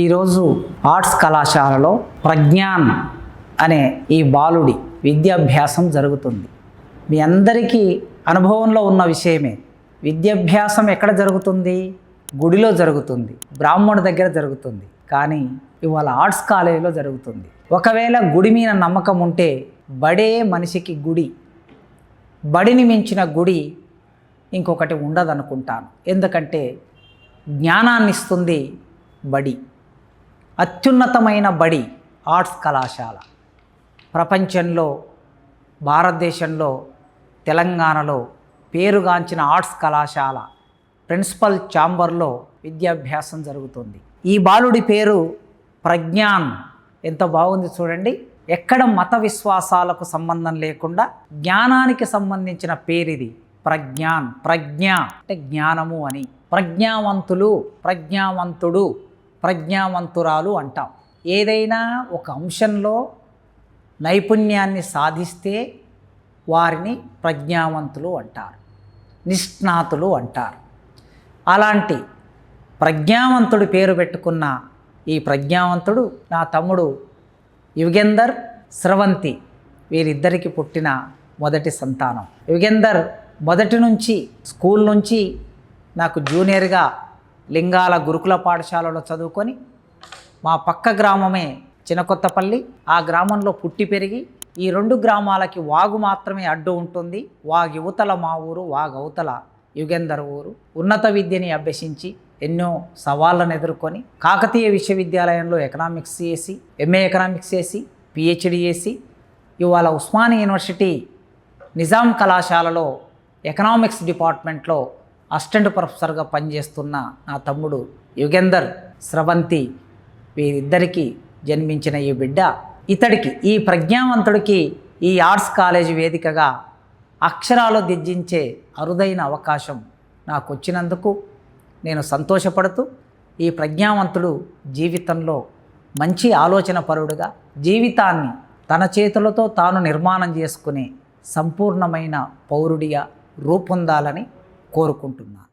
ఈరోజు ఆర్ట్స్ కళాశాలలో ప్రజ్ఞాన్ అనే ఈ బాలుడి విద్యాభ్యాసం జరుగుతుంది. మీ అందరికీ అనుభవంలో ఉన్న విషయమే. విద్యాభ్యాసం ఎక్కడ జరుగుతుంది? గుడిలో జరుగుతుంది. బ్రాహ్మణు దగ్గర జరుగుతుంది. కానీ ఇవాళ ఆర్ట్స్ కాలేజీలో జరుగుతుంది. ఒకవేళ గుడి మీద నమ్మకం ఉంటే బడే మనిషికి గుడి బడిని మించిన గుడి ఇంకొకటి ఉండదనుకుంటాను. ఎందుకంటే జ్ఞానాన్ని ఇస్తుంది బడి. అత్యున్నతమైన బడి ఆర్ట్స్ కళాశాల. ప్రపంచంలో భారతదేశంలో తెలంగాణలో పేరుగాంచిన ఆర్ట్స్ కళాశాల ప్రిన్సిపల్ ఛాంబర్లో విద్యాభ్యాసం జరుగుతుంది. ఈ బాలుడి పేరు ప్రజ్ఞాన్. ఎంత బాగుంది చూడండి. ఎక్కడ మత విశ్వాసాలకు సంబంధం లేకుండా జ్ఞానానికి సంబంధించిన పేరు ఇది ప్రజ్ఞాన్. ప్రజ్ఞ అంటే జ్ఞానము అని. ప్రజ్ఞావంతులు ప్రజ్ఞావంతుడు. ప్రజ్ఞావంతురాలు అంటాం. ఏదైనా ఒక అంశంలో నైపుణ్యాన్ని సాధిస్తే వారిని ప్రజ్ఞావంతులు అంటారు. నిష్ణాతులు అంటారు. అలాంటి ప్రజ్ఞావంతుడు పేరు పెట్టుకున్న ఈ ప్రజ్ఞావంతుడు నా తమ్ముడు యుగేందర్ స్రవంతి వీరిద్దరికి పుట్టిన మొదటి సంతానం. యుగేందర్ మొదటి నుంచి స్కూల్ నుంచి నాకు జూనియర్గా లింగాల గురుకుల పాఠశాలలో చదువుకొని మా పక్క గ్రామమే చినకొత్తపల్లి. ఆ గ్రామంలో పుట్టి పెరిగి ఈ రెండు గ్రామాలకి వాగు మాత్రమే అడ్డు ఉంటుంది. వాగివతల మా ఊరు వాగవతల యుగేందర్ ఊరు. ఉన్నత విద్యని అభ్యసించి ఎన్నో సవాళ్ళను ఎదుర్కొని కాకతీయ విశ్వవిద్యాలయంలో ఎకనామిక్స్ చేసి ఎంఏ ఎకనామిక్స్ చేసి పిహెచ్డి చేసి ఇవాళ ఉస్మానియా యూనివర్సిటీ నిజాం కళాశాలలో ఎకనామిక్స్ డిపార్ట్మెంట్లో అసిస్టెంట్ ప్రొఫెసర్గా పనిచేస్తున్న నా తమ్ముడు యుగేందర్ స్రవంతి వీరిద్దరికీ జన్మించిన ఈ బిడ్డ ఇతడికి ఈ ప్రజ్ఞావంతుడికి ఈ ఆర్ట్స్ కాలేజ్ వేదికగా అక్షరాలు దిద్దించే అరుదైన అవకాశం నాకు వచ్చినందుకు నేను సంతోషపడుతూ ఈ ప్రజ్ఞావంతుడు జీవితంలో మంచి ఆలోచన పరుడుగా జీవితాన్ని తన చేతులతో తాను నిర్మాణం చేసుకునే సంపూర్ణమైన పౌరుడిగా రూపొందాలని కోరుకుంటున్నాను.